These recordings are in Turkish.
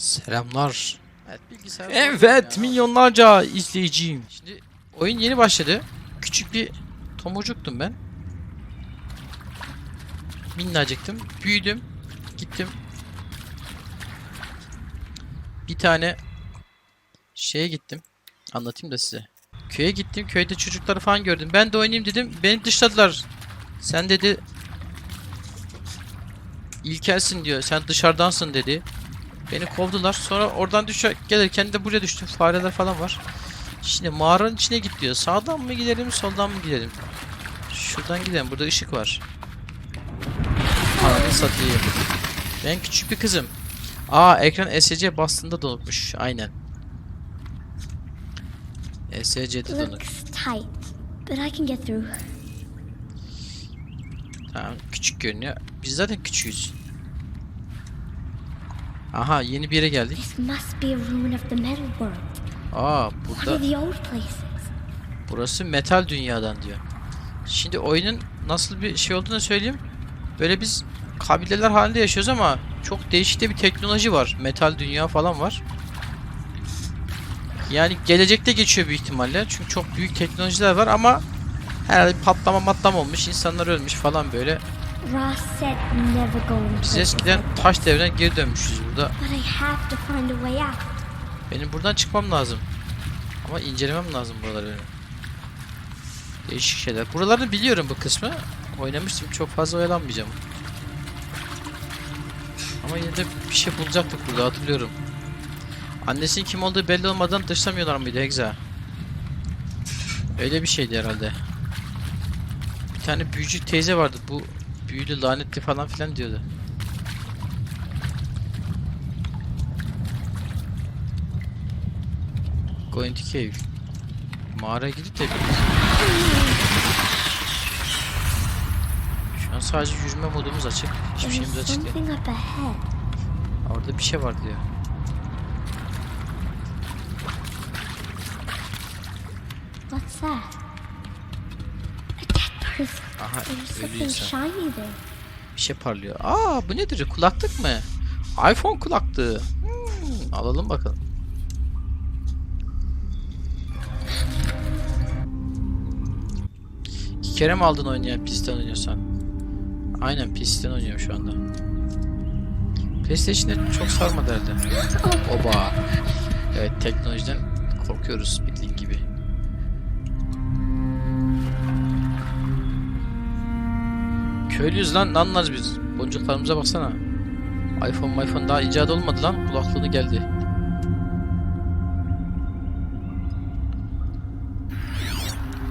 Selamlar. Evet bilgisayar. Evet milyonlarca izleyiciyim. Şimdi oyun yeni başladı. Küçük bir tomurcuktum ben. Minnacıktım. Büyüdüm. Gittim. Bir tane şeye gittim. Anlatayım da size. Köye gittim. Köyde çocukları falan gördüm. Ben de oynayayım dedim. Beni dışladılar. Sen dedi İlkelsin diyor. Sen dışarıdansın dedi. Beni kovdular. Sonra oradan düşe gelirken de buraya düştüm. Fareler falan var. Şimdi mağaranın içine git diyor. Sağdan mı gidelim, soldan mı gidelim? Şuradan gidelim. Burada ışık var. Ananı satayım. Ben küçük bir kızım. Aa ekran SC bastığında donukmuş. Aynen. SC'de donuk. But I can get through. Tamam küçük görünüyor. Biz zaten küçüğüz. Aha yeni bir yere geldik. This must be a ruin of the metal world. Aa burada the old places? Burası metal dünyadan diyor. Şimdi oyunun nasıl bir şey olduğunu söyleyeyim. Böyle biz kabileler halinde yaşıyoruz ama çok değişik de bir teknoloji var. Metal dünya falan var. Yani gelecekte geçiyor büyük ihtimalle. Çünkü çok büyük teknolojiler var ama herhalde bir patlama matlama olmuş. insanlar ölmüş falan böyle. Biz eskiden taş devrine geri dönmüşüz burada. Benim buradan çıkmam lazım. Ama incelemem lazım buraları. Değişik şeyler. Buraları biliyorum bu kısmı. Oynamıştım. Çok fazla oyalanmayacağım. Ama yine de bir şey bulacaktık burada hatırlıyorum. Annesinin kim olduğu belli olmadan dışlamıyorlar mıydı Hexa? Öyle bir şeydi herhalde. Bir tane büyücü teyze vardı. Bu büyülü lanetli falan filan diyordu. Going to cave. Mağaraya gidip de Şu an sadece yürüme modumuz açık. Hiçbir şeyimiz açık değil. Orada bir şey var diyor. What's that? Aha ölü insan. there. Bir şey parlıyor. Aa bu nedir? Kulaklık mı? iPhone kulaklığı. Hmm, alalım bakalım. İki kere mi aldın oynayan pistten oynuyorsan? Aynen pistten oynuyorum şu anda. PlayStation'da çok sarmadı herhalde. Oba. Evet teknolojiden korkuyoruz bildiğin gibi. Köylüyüz lan, ne anlarız biz? Boncuklarımıza baksana. iPhone iPhone daha icat olmadı lan. Kulaklığını geldi.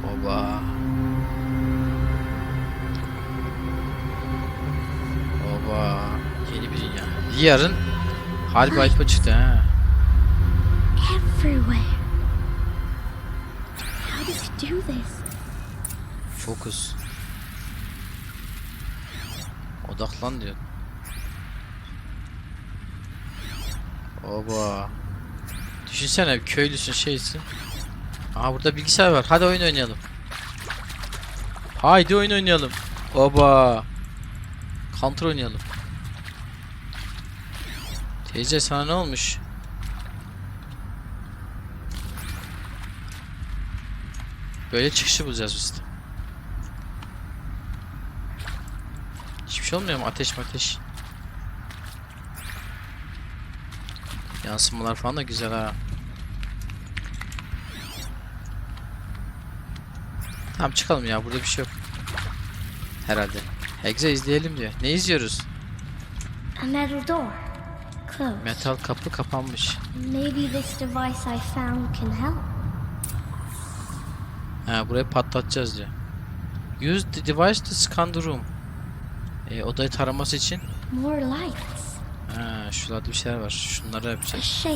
Oba. Oba. Yeni bir dünya. Yarın harbi iPhone çıktı ha. Everywhere. How does he do this? Fokus. Odaklan diyor. Oba. Düşünsene köylüsün şeysin. Aha burada bilgisayar var. Hadi oyun oynayalım. Haydi oyun oynayalım. Oba. Counter oynayalım. Teyze sana ne olmuş? Böyle çıkışı bulacağız biz de. Şey olmuyor mu? Ateş ateş. Yansımalar falan da güzel ha. Tamam çıkalım ya burada bir şey yok. Herhalde. Hexe izleyelim diyor. Ne izliyoruz? A metal door. Closed. Metal kapı kapanmış. Maybe this device I found can help. Ha burayı patlatacağız diyor. Use the device to scan the room. E, odayı taraması için. More lights. Ha şurada bir şeyler var. Şunları A yapacağız. shape.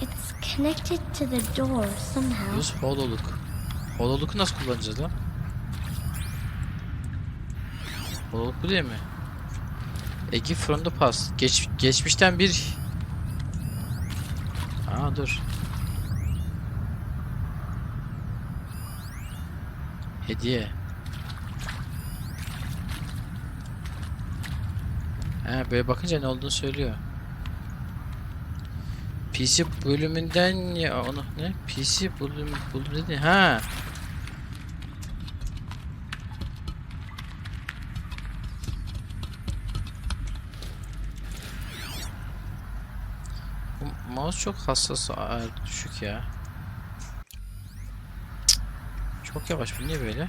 It's connected to the door somehow. Use hololuk. Hololuk'u nasıl kullanacağız lan? Hololuk bu değil mi? Egi from the past. Geç, geçmişten bir... Aa dur. Hediye. He böyle bakınca ne olduğunu söylüyor. PC bölümünden ya onu ne? PC bölüm bölüm dedi. Ha. Bu mouse çok hassas düşük ya. Çok yavaş bu niye böyle?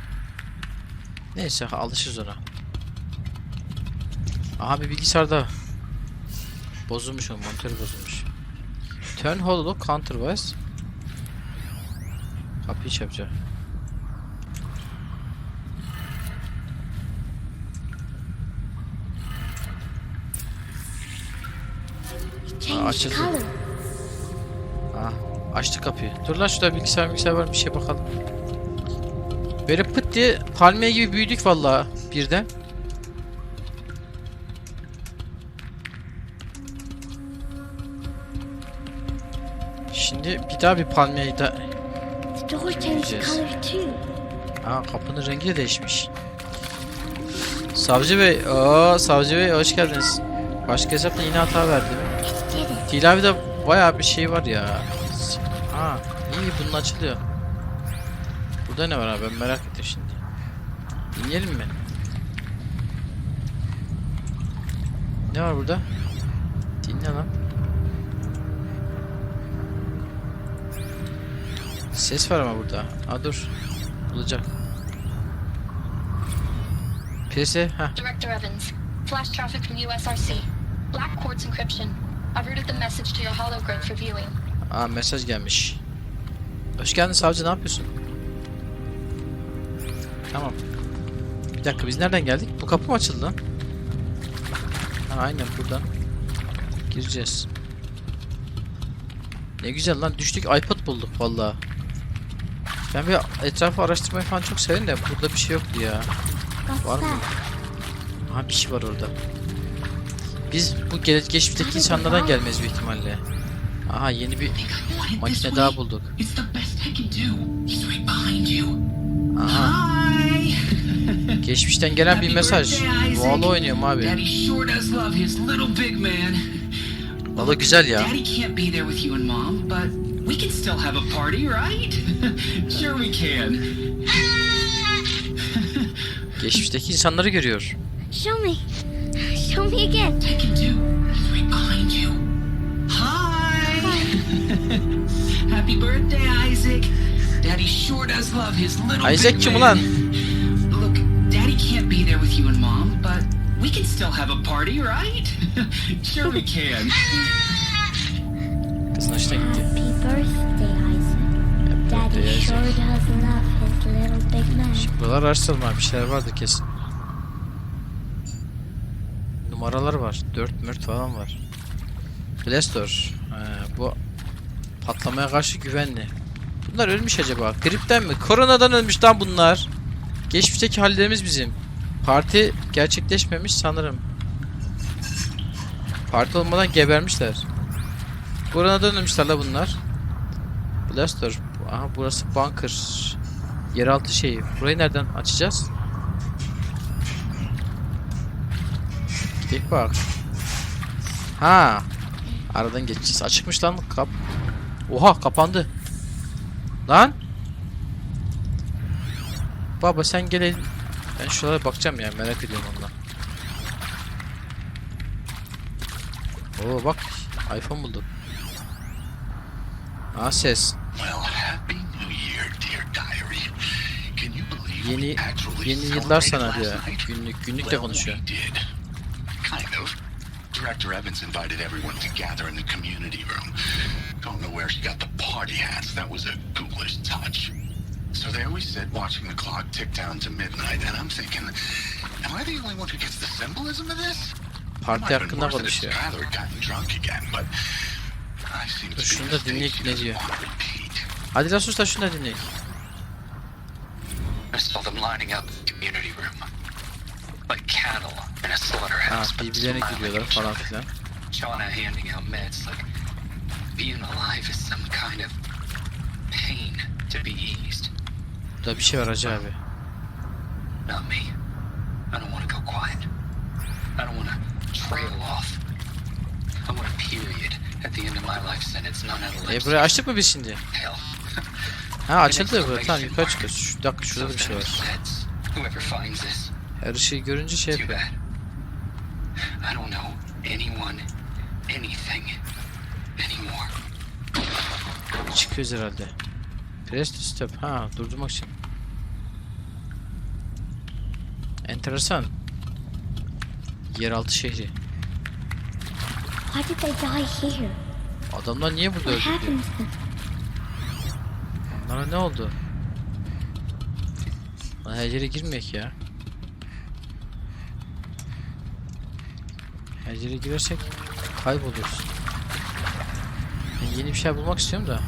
Neyse alışırız ona. Aha bir bilgisayarda bozulmuş o monitörü bozulmuş. Turn hollow counterwise. Kapıyı çarpacak. Changed açıldı. Ah, açtı kapıyı. Dur lan şurada bilgisayar bilgisayar var bir şey bakalım. Böyle pıt diye palmiye gibi büyüdük vallahi birden. Şimdi bir daha bir palmiyeyi de... Color too. Aa kapının rengi de değişmiş. Savcı Bey, aa Savcı Bey hoş geldiniz. Başka hesapta yine hata did it. Tilavi'de bayağı bir şey var ya. Ha, iyi bunun açılıyor. Burada ne var abi ben merak ettim şimdi. Dinleyelim mi? Ne var burada? Dinle lan. Ses var ama burada. Ha dur. Bulacak. PS, ha. Director Evans, flash traffic from USRC. Black Quartz encryption. I've routed the message to your hologrid for viewing. Aa mesaj gelmiş. Hoş geldin savcı ne yapıyorsun? Tamam. Bir dakika biz nereden geldik? Bu kapı mı açıldı lan? Ha, aynen buradan. Gireceğiz. Ne güzel lan düştük iPod bulduk valla. Ben bir etrafı araştırmayı falan çok severim de burada bir şey yoktu ya. Var mı? Aha bir şey var orada. Biz bu gele geçmişteki insanlardan gelmeyiz büyük ihtimalle. Aha yeni bir makine daha bulduk. Aha. Geçmişten gelen bir mesaj. Valla oynuyorum abi. Valla güzel ya. We can still have a party, right? sure we can. Geçmişteki insanları görüyor. Show me. Show me again. I can do. He's right behind you. Hi. Happy birthday, Isaac. Daddy sure does love his little Isaac kim ulan? Look, Daddy can't be there with you and Mom, but we can still have a party, right? sure we can. Kızın hoşuna gitti. Big man. Şimdi buralar abi. Bir şeyler vardı kesin. Numaralar var. 4 mört falan var. Blastor. He, bu patlamaya karşı güvenli. Bunlar ölmüş acaba? Gripten mi? Koronadan ölmüş lan bunlar. Geçmişteki hallerimiz bizim. Parti gerçekleşmemiş sanırım. Parti olmadan gebermişler. Koronadan ölmüşler la bunlar. Blastor. Aha burası bunker. Yeraltı şeyi. Burayı nereden açacağız? Gidelim bak. Ha. Aradan geçeceğiz. Açıkmış lan kap. Oha kapandı. Lan. Baba sen gel. Ben şuralara bakacağım ya merak ediyorum ondan. Oo bak iPhone buldum. Aa ses. Yeni yeni yıllar sana diyor. Günlük günlük de konuşuyor. Director Evans invited everyone to gather in the community room. Don't know where she got the party hats. That was a ghoulish touch. So there we sit, watching the clock tick down to midnight, and I'm thinking, am I the only one who gets the symbolism of this? Parti hakkında konuşuyor. Şunu da dinleyip ne diyor. Hadi lan sus da şunu da dinleyin. I saw them lining up the community room. Like cattle in a Ha slaughterhouse. but birbirlerine falan filan. Shauna handing out meds like being alive is some kind of pain to be eased. Burada bir şey var hacı abi. Not me. I don't want to go quiet. I don't want to trail off. I want a period At the end of my life sentence, none of the E burayı açtık mı biz şimdi? Hell. Ha açıldı bu. Tamam yukarı çıkıyoruz. Şu dakika şurada da bir şey var. Her ışığı görünce şey yapıyor. bad. I don't know anyone, anything, anymore. Çıkıyoruz herhalde. Press to stop. Ha durdurmak için. Enteresan. Yeraltı şehri. Why did they die here? Adamlar niye burada öldü Onlara ne oldu? Lan her yere girmeyek ya. Her yere girersek kayboluruz. Ben yeni bir şey bulmak istiyorum da.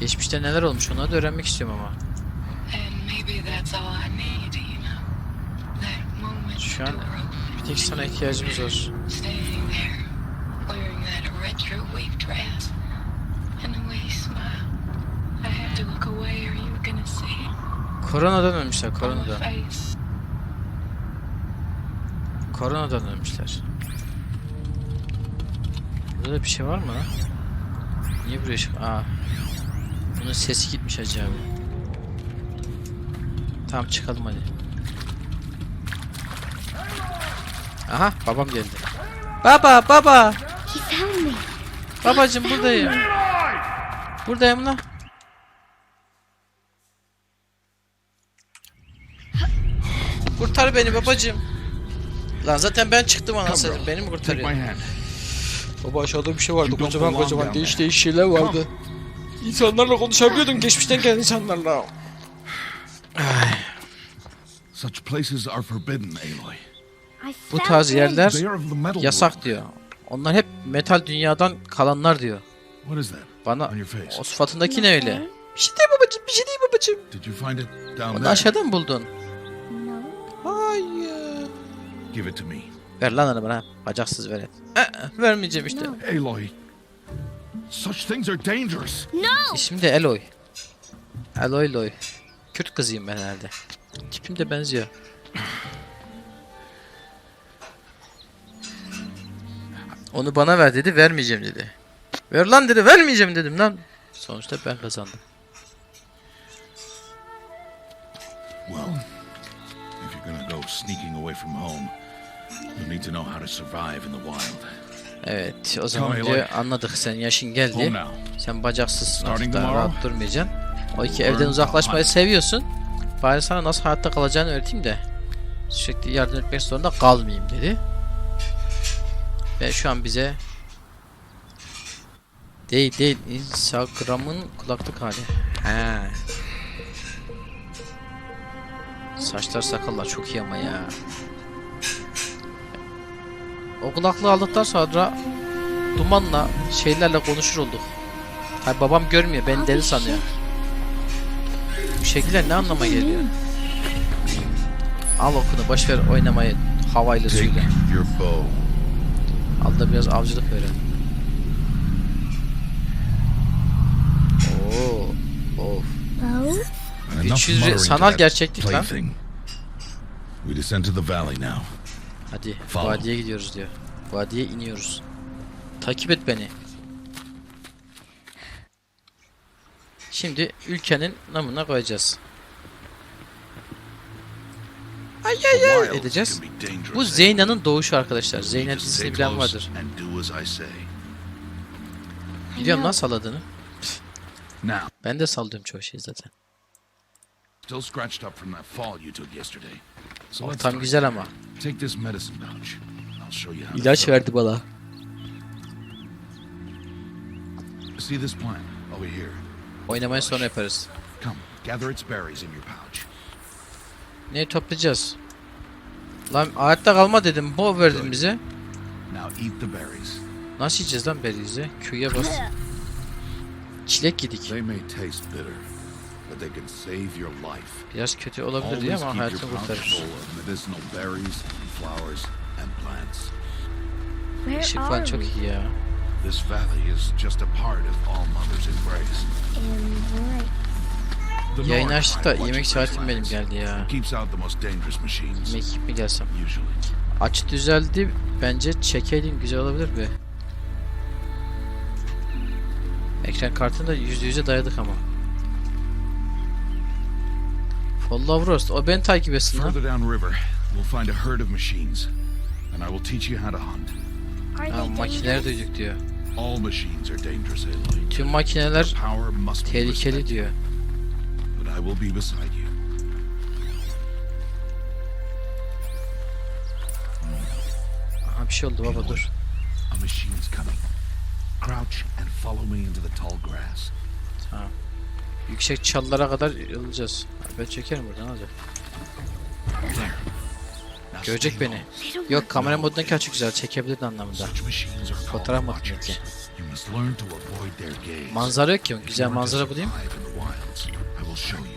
Geçmişte neler olmuş onları da öğrenmek istiyorum ama. Şu an bir tek sana ihtiyacımız var. Koronadan ölmüşler, koronadan. Koronadan ölmüşler. Burada da bir şey var mı lan? Niye buraya çık? Aa. Bunun sesi gitmiş Hacı abi. Tamam çıkalım hadi. Aha babam geldi. Baba baba. Babacım buradayım. Buradayım lan. Kurtar beni babacım. Lan zaten ben çıktım anasını. Beni mi kurtarıyor? Baba aşağıda bir şey vardı. Kocaman kocaman değiş değiş şeyler vardı. İnsanlarla konuşabiliyordum. Geçmişten gelen insanlarla. Such places are forbidden, Aloy. Bu tarz yerler yasak diyor. Onlar hep metal dünyadan kalanlar diyor. What is that Bana o sıfatındaki ne öyle? Bir şey değil babacım, bir şey değil babacım. Onu there? aşağıdan mı buldun? Give it to me. Ver lan onu bana. Bacaksız ver. Vermeyeceğim işte. No. Aloy. Such things are dangerous. No! İsmim de Eloy. Eloy Loy. Kürt kızıyım ben herhalde. Tipim de benziyor. Onu bana ver dedi, vermeyeceğim dedi. Ver lan dedi, vermeyeceğim dedim lan. Sonuçta ben kazandım. Well, if you're gonna go sneaking away from home, you need to know how to survive in the wild. Evet, o zaman diyor anladık sen yaşın geldi. Sen bacaksızsın Starting artık daha tomorrow. rahat durmayacaksın. O iki evden uzaklaşmayı seviyorsun. Bari sana nasıl hayatta kalacağını öğreteyim de. Sürekli yardım etmek zorunda kalmayayım dedi. Ve şu an bize Değil değil Instagram'ın kulaklık hali. He. Saçlar sakallar çok iyi ama ya. O kulaklığı aldıktan sonra dumanla şeylerle konuşur olduk. Hayır babam görmüyor beni deli sanıyor. Bu şekiller ne anlama geliyor? Al okunu boş ver oynamayı havayla suyla. Al da biraz avcılık öğren. Oo. Of. Bow? And enough 300 muttering to sanal gerçeklik lan. We descend to the valley now. Hadi Follow. vadiye gidiyoruz diyor. Vadiye iniyoruz. Takip et beni. Şimdi ülkenin namına koyacağız. Ay ay ay edeceğiz. Bu. Zeyna'nın doğuşu arkadaşlar. Zeyna dizisini bilen vardır. Biliyorum lan salladığını. Ben de sallıyorum çoğu şeyi zaten. still scratched up from that fall you took yesterday. So let's Tam start. güzel ama. Take this medicine pouch. I'll show you how. to İlaç verdi bana. See this plant over here. Oynamayı sonra yaparız. Come, gather its berries in your pouch. Neyi toplayacağız? Lan hayatta kalma dedim. Bu verdin bize. Now eat the berries. Nasıl yiyeceğiz lan berizi? Q'ya bas. Çilek yedik. But they can save your life. Biraz kötü olabilir diye Always ama keep your hayatını kurtarır. medicinal berries, flowers, and plants. Where Işık are falan çok we? iyi ya. This valley is just a part of All Mother's embrace. Embrace. Norn açtık da yemek saatim benim geldi ya. Keeps out the most dangerous machines. Yemek mi gelsem? Usually. Açı düzeldi. Bence çekelim güzel olabilir mi? Ekran kartını da %100'e dayadık ama. Follow Roast. O beni takip etsin lan. Further downriver, we'll find a herd of machines, and I will teach you how to hunt. Ha, dangerous? duyduk diyor. All machines are dangerous, Aloy. Tüm makineler tehlikeli diyor. but I will be beside you. Aha bir şey oldu baba dur. A machine's coming. Crouch and follow me into the tall grass. Tamam. Yüksek çalılara kadar yollayacağız. Ha, Ben çekerim buradan. Now Görecek beni. Yok kamera modundaki açık güzel çekebilir anlamında. Fotoğraf gaze. Manzara yok ki. Güzel manzara bulayım. survive in the wilds, I will show you.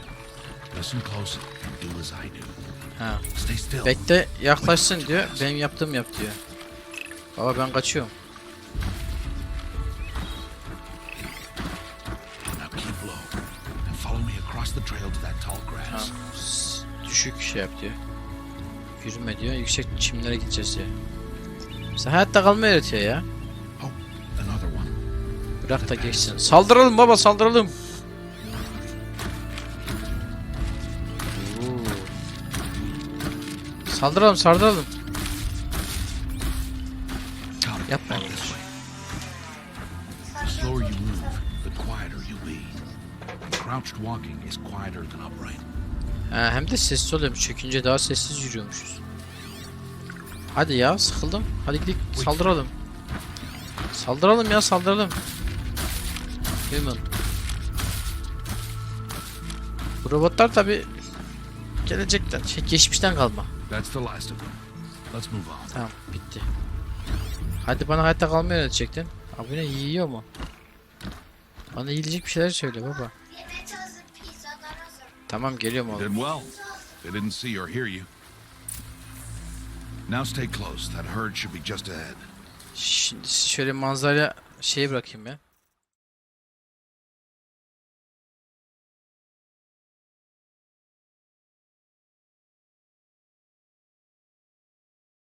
Listen close and do as I do. Ha. Bekle yaklaşsın diyor. Benim yaptığım yap diyor. Baba ben kaçıyorum. Düşük şey yap diyor. Yürüme diyor. Yüksek çimlere gideceğiz diyor. Sen hayatta kalmayı öğretiyor ya. Oh, another one. Bırak da geçsin. Saldıralım baba saldıralım. Oo. Saldıralım saldıralım. Yapma. Back this way. The slower you move, the quieter you'll be. Crouched walking is quieter than upright. Ha, hem de sessiz oluyormuş. Çökünce daha sessiz yürüyormuşuz. Hadi ya sıkıldım. Hadi gidelim saldıralım. Saldıralım ya saldıralım. Human. Bu robotlar tabi gelecekten, şey, geçmişten kalma. That's the last of them. Let's move on. Tamam bitti. Hadi bana hayatta kalmayı öğretecektin. Abi ne yiyor mu? Bana yiyecek bir şeyler söyle baba. Tamam geliyorum oğlum. did well. They didn't see or hear you. Now stay close. That herd should be just ahead. Şimdi şöyle manzaraya şey bırakayım ya.